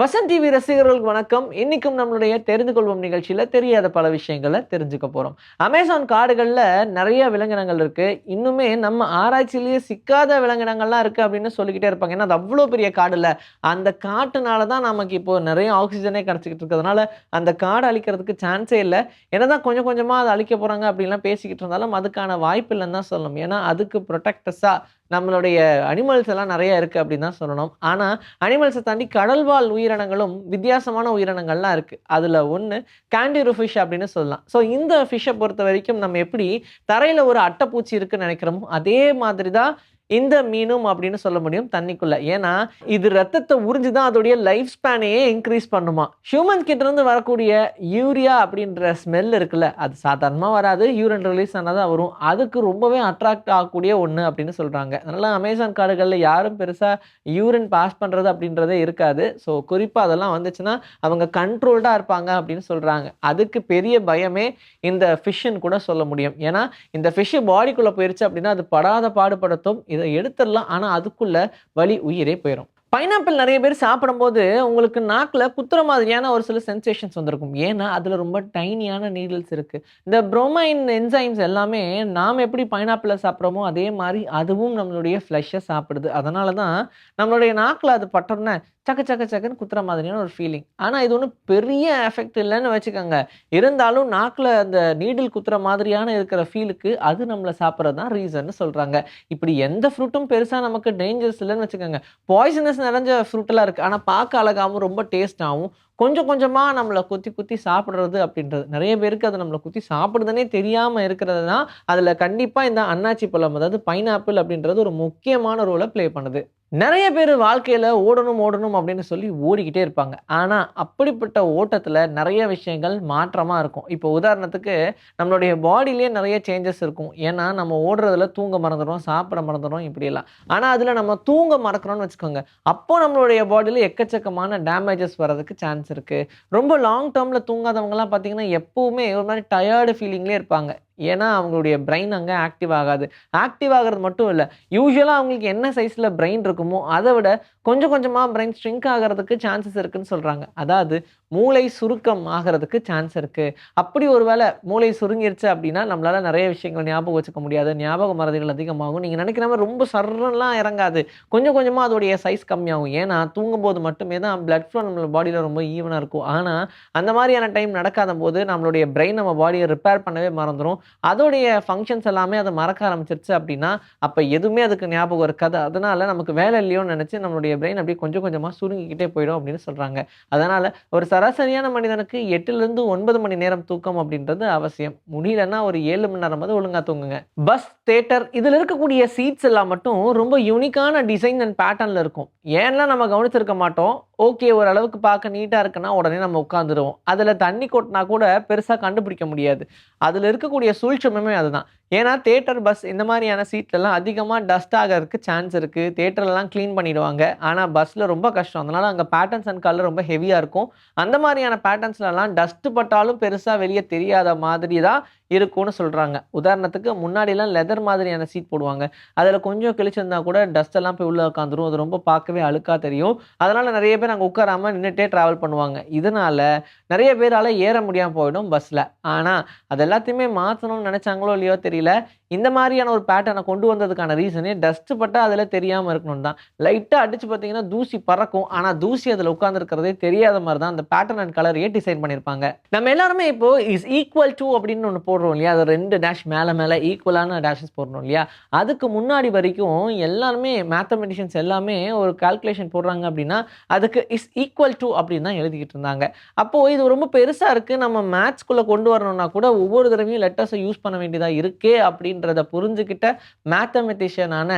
Vasan TV ரசிகர்களுக்கு வணக்கம். இன்னைக்கும் நம்மளுடைய தெரிந்து கொள்வோம் நிகழ்ச்சியில் தெரியாத பல விஷயங்களை தெரிஞ்சுக்க போகிறோம் அமேசான் காடுகளில் நிறைய விலங்கினங்கள் இருக்குது இன்னுமே நம்ம ஆராய்ச்சியிலேயே சிக்காத விலங்கினங்கள்லாம் இருக்குது அப்படின்னு சொல்லிக்கிட்டே இருப்பாங்க. ஏன்னா அது அவ்வளோ பெரிய காடுல அந்த காட்டுனால தான் நமக்கு இப்போது நிறைய ஆக்சிஜனே கிடச்சிக்கிட்டு இருக்கிறதுனால அந்த காடு அழிக்கிறதுக்கு சான்ஸே இல்லை. என்ன தான் கொஞ்சம் கொஞ்சமாக அதை அழிக்க போகிறாங்க அப்படின்லாம் பேசிக்கிட்டு இருந்தாலும் அதுக்கான வாய்ப்பு இல்லைன்னு தான் சொல்லணும். ஏன்னா அதுக்கு ப்ரொடெக்டஸாக நம்மளுடைய அனிமல்ஸ் எல்லாம் நிறைய இருக்கு அப்படின்னு தான் சொல்லணும். ஆனால் அனிமல்ஸை தாண்டி கடல்வாழ் உயிரினங்களும் வித்தியாசமான உயிரினங்கள்லாம் இருக்கு. அதில் ஒன்று கேண்டிரு ஃபிஷ் அப்படின்னு சொல்லலாம். ஸோ இந்த ஃபிஷ்ஷை பொறுத்த வரைக்கும் நம்ம எப்படி தரையில் ஒரு அட்டைப்பூச்சி இருக்குன்னு நினைக்கிறோமோ அதே மாதிரி தான் இந்த மீனும் அப்படின்னு சொல்ல முடியும் தண்ணிக்குள்ளே. ஏன்னா இது ரத்தத்தை உறிஞ்சு தான் அதோடைய லைஃப் ஸ்பேனையே இன்க்ரீஸ் பண்ணுமா. ஹியூமன் கிட்டேருந்து வரக்கூடிய யூரியா அப்படின்ற ஸ்மெல் இருக்குல்ல அது சாதாரணமாக வராது. யூரின் ரிலீஸ் ஆனால் தான் வரும். அதுக்கு ரொம்பவே அட்ராக்ட் ஆகக்கூடிய ஒன்று அப்படின்னு சொல்கிறாங்க அதனால் அமேசான் காடுகளில் யாரும் பெருசாக யூரின் பாஸ் பண்ணுறது அப்படின்றதே இருக்காது. ஸோ குறிப்பாக அதெல்லாம் வந்துச்சுன்னா அவங்க கண்ட்ரோல்டாக இருப்பாங்க அப்படின்னு சொல்கிறாங்க அதுக்கு பெரிய பயமே இந்த ஃபிஷ்ஷுன்னு கூட சொல்ல முடியும். ஏன்னா இந்த ஃபிஷ்ஷு பாடிக்குள்ளே போயிடுச்சு அப்படின்னா அது படாத பாடுபடுத்தும் இது எடுத்துடலாம். ஆனால் அதுக்குள்ள வலி உயிரே போயிடும் பைனாப்பிள் நிறைய பேர் சாப்பிடும்போது உங்களுக்கு நாக்கில் குத்துற மாதிரியான ஒரு சில சென்சேஷன்ஸ் வந்திருக்கும். ஏன்னா அதில் ரொம்ப டைனியான நீடில்ஸ் இருக்குது இந்த ப்ரோமைன் என்சைம்ஸ் எல்லாமே நாம் எப்படி பைனாப்பிளை சாப்பிட்றோமோ அதே மாதிரி அதுவும் நம்மளுடைய ஃப்ளஷை சாப்பிடுது. அதனால தான் நம்மளுடைய நாக்கில் அது பட்டோன்னே சக்க சக்க சக்கன்னு குத்துற மாதிரியான ஒரு ஃபீலிங் ஆனால் இது ஒன்றும் பெரிய எஃபெக்ட் இல்லைன்னு வச்சுக்கோங்க. இருந்தாலும் நாக்கில் அந்த நீடில் குத்துற மாதிரியான இருக்கிற ஃபீலுக்கு அது நம்மளை சாப்பிட்றது தான் ரீசன்னு சொல்கிறாங்க இப்படி எந்த ஃப்ரூட்டும் பெருசாக நமக்கு டேஞ்சர்ஸ் இல்லைன்னு வச்சுக்கோங்க. பாய்சனஸ் நிறைஞ்ச ஃப்ரூட்டெல்லாம் இருக்குது ஆனால் பார்க்க அழகாகவும் ரொம்ப டேஸ்டாகவும் கொஞ்சம் கொஞ்சமாக நம்மளை குத்தி குத்தி சாப்பிட்றது அப்படின்றது. நிறைய பேருக்கு அது நம்மளை குத்தி சாப்பிடுதுன்னே தெரியாமல் இருக்கிறது தான் அதில் கண்டிப்பாக இந்த அன்னாச்சி பழம் அதாவது பைனாப்பிள் அப்படின்றது ஒரு முக்கியமான ரோலை ப்ளே பண்ணுது. நிறைய பேர் வாழ்க்கையில் ஓடணும் ஓடணும் அப்படின்னு சொல்லி ஓடிக்கிட்டே இருப்பாங்க. ஆனால் அப்படிப்பட்ட ஓட்டத்தில் நிறைய விஷயங்கள் மாற்றமாக இருக்கும். இப்போ உதாரணத்துக்கு நம்மளுடைய பாடியிலேயே நிறைய சேஞ்சஸ் இருக்கும். ஏன்னா நம்ம ஓடுறதுல தூங்க மறந்துடுறோம் சாப்பிட மறந்துடும் இப்படியெல்லாம். ஆனால் அதில் நம்ம தூங்க மறக்கிறோம்னு வச்சுக்கோங்க. அப்போ நம்மளுடைய பாடியில் எக்கச்சக்கமான டேமேஜஸ் வர்றதுக்கு சான்ஸ் இருக்குது ரொம்ப லாங் டேர்மில் தூங்காதவங்கலாம் பார்த்தீங்கன்னா எப்போவுமே ஒரு மாதிரி டயர்டு ஃபீலிங்லேயே இருப்பாங்க. ஏன்னா அவங்களுடைய பிரெயின் அங்கே ஆக்டிவ் ஆகாது. ஆக்டிவ் ஆகிறது மட்டும் இல்லை யூஸ்வலாக அவங்களுக்கு என்ன சைஸில் பிரெயின் இருக்குமோ அதை விட கொஞ்சம் கொஞ்சமாக பிரெயின் ஸ்ட்ரிங்க் ஆகிறதுக்கு சான்சஸ் இருக்குதுன்னு சொல்கிறாங்க அதாவது மூளை சுருக்கம் ஆகிறதுக்கு சான்ஸ் இருக்குது அப்படி ஒரு வேளை மூளை சுருங்கிருச்சு அப்படின்னா நம்மளால் நிறைய விஷயங்கள் ஞாபகம் வச்சுக்க முடியாது. ஞாபக மறதிகள் அதிகமாகும். நீங்கள் நினைக்கிற மாதிரி ரொம்ப சர்றலாம் இறங்காது. கொஞ்சம் கொஞ்சமாக அதோடைய சைஸ் கம்மியாகும். ஏன்னா தூங்கும்போது மட்டுமே தான் பிளட் ஃப்ளோ நம்ம பாடியில் ரொம்ப ஈவனாக இருக்கும். ஆனால் அந்த மாதிரியான டைம் நடக்காத போது நம்மளுடைய பிரெயின் நம்ம பாடியை ரிப்பேர் பண்ணவே மறந்துடும் அதோடைய ஃபங்க்ஷன்ஸ் எல்லாமே அதை மறக்க ஆரம்பிச்சிருச்சு அப்படின்னா அப்போ எதுவுமே அதுக்கு ஞாபகம் இருக்காது. அதனால் நமக்கு வேலை இல்லையோன்னு நினச்சி நம்மளுடைய பிரெயின் அப்படியே கொஞ்சம் கொஞ்சமாக சுருங்கிக்கிட்டே போயிடும் அப்படின்னு சொல்கிறாங்க அதனால் ஒரு சராசரியான மனிதனுக்கு எட்டுலேருந்து ஒன்பது மணி நேரம் தூக்கம் அப்படின்றது அவசியம். முடியலன்னா ஒரு ஏழு மணி நேரம் வந்து ஒழுங்காக தூங்குங்க. பஸ் தேட்டர் இதில் இருக்கக்கூடிய சீட்ஸ் எல்லாம் மட்டும் ரொம்ப யூனிக்கான டிசைன் அண்ட் பேட்டர்னில் இருக்கும். ஏன்லாம் நம்ம கவனிச்சிருக்க மாட்டோம். ஓகே ஓரளவுக்கு பார்க்க நீட்டாக இருக்குன்னா உடனே நம்ம உட்காந்துருவோம் அதில் தண்ணி கொட்டினா கூட பெருசாக கண்டுபிடிக்க முடியாது. அதில் இருக்கக்கூடிய சூழ்ச்சமே அதுதான். ஏன்னா தேட்டர் பஸ் இந்த மாதிரியான சீட்லலாம் அதிகமாக டஸ்ட் ஆகிறதுக்கு சான்ஸ் இருக்குது தேட்டர்லாம் க்ளீன் பண்ணிடுவாங்க. ஆனால் பஸ்ஸில் ரொம்ப கஷ்டம். அதனால் அங்கே பேட்டர்ன்ஸ் அண்ட் கலர் ரொம்ப ஹெவியாக இருக்கும். அந்த மாதிரியான பேட்டர்ன்ஸ்லலாம் டஸ்ட் பட்டாலும் பெருசாக வெளியே தெரியாத மாதிரி தான் இருக்கும்னு சொல்கிறாங்க உதாரணத்துக்கு முன்னாடிலாம் லெதர் மாதிரியான சீட் போடுவாங்க. அதில் கொஞ்சம் கிழிச்சிருந்தா கூட டஸ்ட் எல்லாம் போய் உள்ளே உட்காந்துரும் அது ரொம்ப பார்க்கவே அழுக்காக தெரியும். அதனால் நிறைய பேர் அங்கே உட்காராமல் நின்றுட்டே ட்ராவல் பண்ணுவாங்க. இதனால் நிறைய பேரால் ஏற முடியாமல் போயிடும் பஸ்ஸில் ஆனால் அது எல்லாத்தையுமே மாற்றணும்னு நினச்சாங்களோ இல்லையோ தெரியல. இந்த மாதிரியான ஒரு பேட்டர்னை கொண்டு வந்ததுக்கான ரீசனே டஸ்ட்டு பட்டால் அதில் தெரியாமல் இருக்கணும் தான். லைட்டாக அடித்து பார்த்தீங்கன்னா தூசி பறக்கும். ஆனால் தூசி அதில் உட்காந்துருக்கிறதே தெரியாத மாதிரி தான் அந்த பேட்டர்ன் அண்ட் கலரையே டிசைன் பண்ணியிருப்பாங்க நம்ம எல்லாருமே இப்போ இஸ் ஈக்குவல் டு அப்படின்னு ஒன்று போடுறோம். போடுறோம் இல்லையா? அது ரெண்டு டேஷ் மேலே மேலே ஈக்குவலான டேஷஸ் போடுறோம் இல்லையா? அதுக்கு முன்னாடி வரைக்கும் எல்லாருமே மேத்தமெட்டிஷியன்ஸ் எல்லாமே ஒரு கால்குலேஷன் போடுறாங்க அப்படின்னா அதுக்கு இஸ் ஈக்குவல் டு அப்படின்னு தான் எழுதிக்கிட்டு இருந்தாங்க. அப்போது இது ரொம்ப பெருசாக இருக்குது நம்ம மேத்ஸ்குள்ளே கொண்டு வரணும்னா கூட ஒவ்வொரு தடவையும் லெட்டர்ஸை யூஸ் பண்ண வேண்டியதாக இருக்கே அப்படின்றத புரிஞ்சுக்கிட்ட மேத்தமெட்டிஷியனான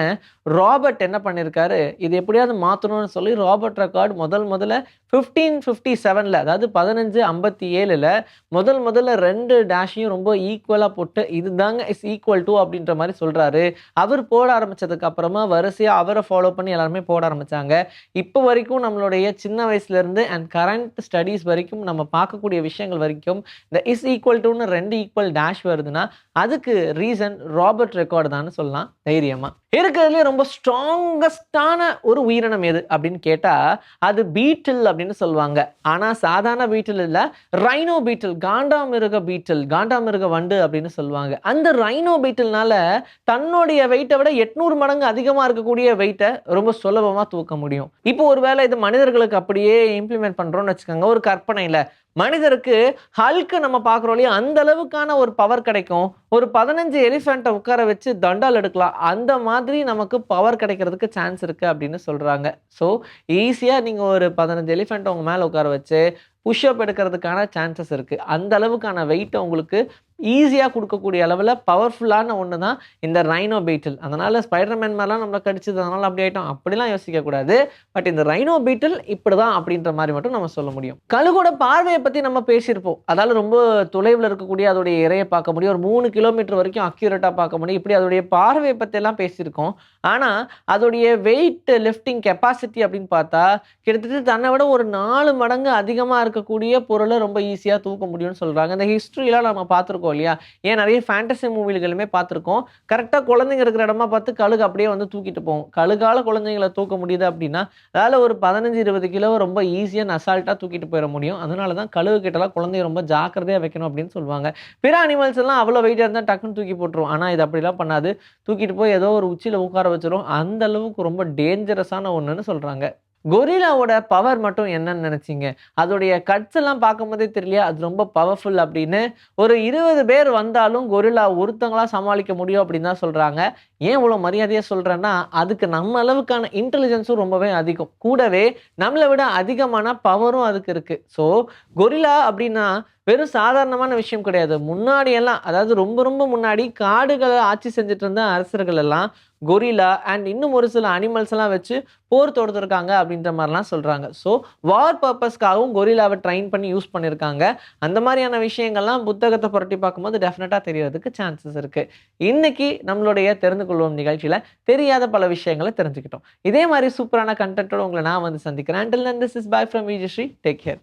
ராபர்ட் என்ன பண்ணியிருக்காரு இது எப்படியாவது மாற்றணும்னு சொல்லி ராபர்ட் ரெக்கார்டு முதல் முதல்ல ஃபிஃப்டீன் ஃபிஃப்டி செவனில் அதாவது பதினஞ்சு ஐம்பத்தி ஏழில் முதல் முதல்ல ரெண்டு டேஷையும் ரொம்ப ஈக்குவலாக போட்டு இதுதாங்க இஸ் ஈக்குவல் டு அப்படின்ற மாதிரி சொல்கிறாரு அவர் போட ஆரம்பித்ததுக்கு அப்புறமா வரிசையாக அவரை ஃபாலோ பண்ணி எல்லாருமே போட ஆரம்பித்தாங்க இப்போ வரைக்கும் நம்மளுடைய சின்ன வயசுலேருந்து அண்ட் கரண்ட் ஸ்டடீஸ் வரைக்கும் நம்ம பார்க்கக்கூடிய விஷயங்கள் வரைக்கும் இந்த இஸ் ஈக்குவல் டுன்னு ரெண்டு ஈக்குவல் டேஷ் வருதுன்னா அதுக்கு ரீசன் ராபர்ட் ரெக்கார்டு தான் சொல்லலாம் தைரியமாக இருக்கிறதுலே ரொம்ப ஸ்ட்ராங்கஸ்டான ஒரு உயிரினம் எது அப்படின்னு கேட்டால் அது பீட்டில் அப்படின்னு சொல்லுவாங்க. ஆனால் சாதாரண பீட்டில் இல்லை ரைனோ பீட்டில் காண்டாமிருக பீட்டில் காண்டாமிருக வண்டு அப்படின்னு சொல்லுவாங்க. அந்த ரைனோ பீட்டில்னால தன்னுடைய வெயிட்டை விட எட்நூறு மடங்கு அதிகமாக இருக்கக்கூடிய வெயிட்டை ரொம்ப சுலபமாக தூக்க முடியும். இப்போ ஒரு வேளை இது மனிதர்களுக்கு அப்படியே இம்ப்ளிமெண்ட் பண்ணுறோன்னு வச்சுக்கோங்க. ஒரு கற்பனையில் மனிதருக்கு ஹல்க்கு நம்ம பார்க்குறோம் இல்லையா? அந்த அளவுக்கான ஒரு பவர் கிடைக்கும். ஒரு பதினஞ்சு எலிஃபெண்ட்டை உட்கார வச்சு தண்டால் எடுக்கலாம். அந்த மாதிரி நமக்கு பவர் கிடைக்கிறதுக்கு சான்ஸ் இருக்குது அப்படின்னு சொல்கிறாங்க ஸோ ஈஸியாக நீங்கள் ஒரு பதினஞ்சு எலிஃபெண்ட்டை உங்கள் மேலே உட்கார வச்சு புஷ்அப் எடுக்கிறதுக்கான சான்சஸ் இருக்குது அந்த அளவுக்கான வெயிட்டை உங்களுக்கு ஈஸியாக கொடுக்கக்கூடிய அளவில் பவர்ஃபுல்லான ஒன்று தான் இந்த ரைனோ பீட்டில் அதனால் ஸ்பைடர்மேன் மாதிரிலாம் நம்மளை கடிச்சது அதனால் அப்படி ஆகிட்டோம் அப்படிலாம் யோசிக்கக்கூடாது பட் இந்த ரைனோ பீட்டில் இப்படி தான் அப்படின்ற மாதிரி மட்டும் நம்ம சொல்ல முடியும். கழுகோட பார்வையை பற்றி நம்ம பேசியிருப்போம். அதால் ரொம்ப தொலைவில் இருக்கக்கூடிய அதோடைய இறையை பார்க்க முடியும். ஒரு மூணு கிலோமீட்டர் வரைக்கும் அக்யூரேட்டாக பார்க்க முடியும். இப்படி அதோடைய பார்வையை பற்றியெல்லாம் பேசியிருக்கோம். ஆனால் அதோடைய வெயிட் லிஃப்டிங் கெப்பாசிட்டி அப்படின்னு பார்த்தா கிட்டத்தட்ட தன்னை விட ஒரு நாலு மடங்கு அதிகமாக இருக்கக்கூடிய பொருளை ரொம்ப ஈஸியாக தூக்க முடியும்னு சொல்கிறாங்க இந்த ஹிஸ்ட்ரிலாம் நம்ம பார்த்துருக்கோம் இல்லையா? ஏன் நிறைய ஃபேண்டசி மூவிகளுமே பார்த்துருக்கோம். கரெக்டாக குழந்தைங்க இருக்கிற இடமா பார்த்து கழுகு அப்படியே வந்து தூக்கிட்டு போவோம் கழுகால குழந்தைங்களை தூக்க முடியுது அப்படின்னா அதால் ஒரு பதினஞ்சு இருபது கிலோ ரொம்ப ஈஸியாக அசால்ட்டாக தூக்கிட்டு போயிட முடியும். அதனால தான் கழுகு கிட்டலாம் குழந்தைய ரொம்ப ஜாக்கிரதையாக வைக்கணும் அப்படின்னு சொல்லுவாங்க. பிற அனிமல்ஸ் எல்லாம் அவ்வளோ வெயிட்டாக இருந்தால் டக்குன்னு தூக்கி போட்டுரும். ஆனால் இது அப்படிலாம் பண்ணாது. தூக்கிட்டு போய் ஏதோ ஒரு உச்சியில் உட்கார வச்சிடும் அந்த அளவுக்கு ரொம்ப டேஞ்சரஸான ஒன்றுன்னு சொல்கிறாங்க கொரிலாவோட பவர் மட்டும் என்னன்னு நினச்சிங்க? அதோடைய கட்ஸ் எல்லாம் பார்க்கும்போதே தெரியலையா? அது ரொம்ப பவர்ஃபுல் அப்படின்னு. ஒரு இருபது பேர் வந்தாலும் கொரிலா ஒருத்தங்களாக சமாளிக்க முடியும் அப்படின்னு தான் சொல்கிறாங்க ஏன் இவ்வளோ மரியாதையாக சொல்கிறேன்னா அதுக்கு நம்ம அளவுக்கான இன்டெலிஜென்ஸும் ரொம்பவே அதிகம். கூடவே நம்மளை விட அதிகமான பவரும் அதுக்கு இருக்குது ஸோ கொரிலா அப்படின்னா வெறும் சாதாரணமான விஷயம் கிடையாது. முன்னாடி எல்லாம் அதாவது ரொம்ப ரொம்ப முன்னாடி காடுகளை ஆட்சி செஞ்சுட்டு இருந்த அரசர்கள் எல்லாம் கொரிலா அண்ட் இன்னும் ஒரு சில அனிமல்ஸ் எல்லாம் வச்சு போர் தொடுத்திருக்காங்க அப்படின்ற மாதிரிலாம் சொல்றாங்க. ஸோ வார் பர்பஸ்க்காகவும் கொரிலாவை ட்ரைன் பண்ணி யூஸ் பண்ணியிருக்காங்க அந்த மாதிரியான விஷயங்கள்லாம் புத்தகத்தை புரட்டி பார்க்கும்போது டெஃபினட்டாக தெரியறதுக்கு சான்சஸ் இருக்கு. இன்னைக்கு நம்மளுடைய தெரிந்து கொள்வோம் நிகழ்ச்சியில தெரியாத பல விஷயங்களை தெரிஞ்சுக்கிட்டோம். இதே மாதிரி சூப்பரான கண்டென்ட்டோட உங்களை நான் வந்து சந்திக்கிறேன். Until this is bye from Vijayasri take care